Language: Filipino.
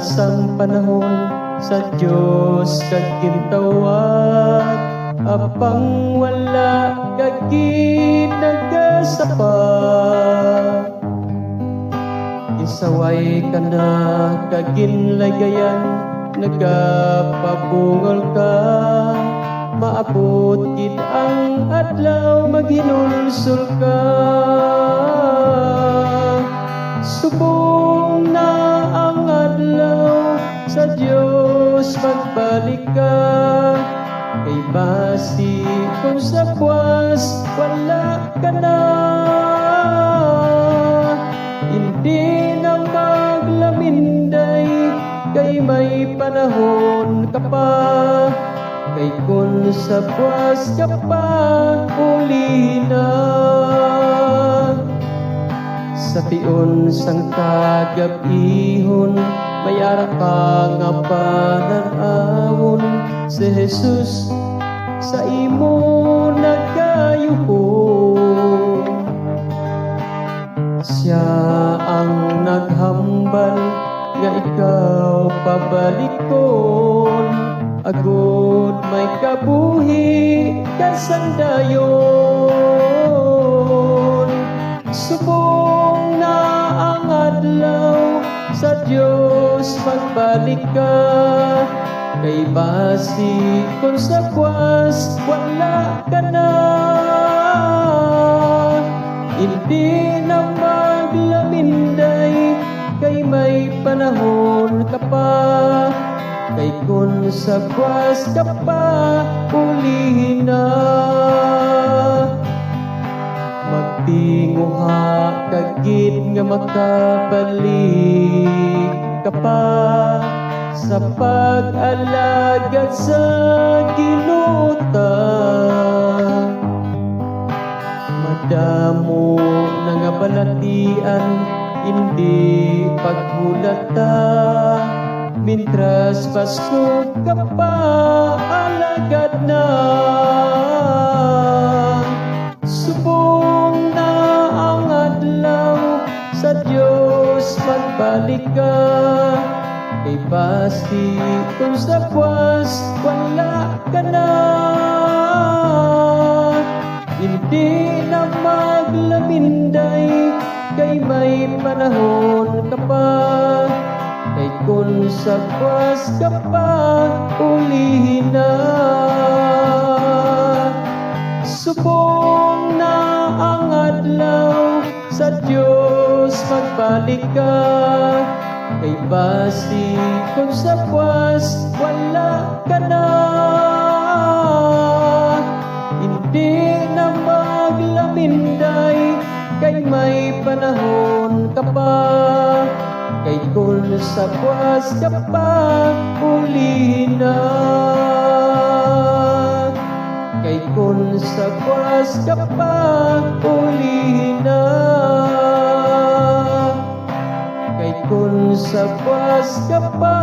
kadamo na sang panahon sa Diyos kagintawag apang wala kagid nagasapa isaway ka na kaginlagayan nagapabungal ka. Maabot gid ang adlaw maghinulsol ka. Subong Diyos magbalik ka. Kay basi kung sa buwas wala ka na. Hindi na maglaminday kay may panahon ka pa. Kay kung sa buwas ka pa uli na. Sa tiyon sang kagabihon mayara ka nga pananawon si Jesus sa imo nagayuhon siya ang naghambal nga ikaw pabalikon agud may kabuhi kasandayon subong na ang adlaw sa Diyos magbalik ka kay basi kung sa buwas wala ka na. Hindi na maglaminday kay may panahon ka pa. Kay kung sa buwas ka pa ulihin na. Magtinguha kagid nga makabalik ka pa sa pag-alagad sa ginuta. Madamo na nga hindi paghulata mintras Pasko ka pa alagad na. Subong na ang adlaw sa Diyos magbalik ka kay basti kung sa buwas wala ka na. Hindi na maglaminday kay may panahon ka pa. Kay kung sa buwas ka pa ulihin na. Subong na ang adlaw sa Diyos magbalik ka basi kung sa buwas wala ka na. Hindi na maglaminday kay may panahon ka pa. Kay kung sa buwas ka pa ulihin na. Kay kung sa buwas ka pa ulihin buwas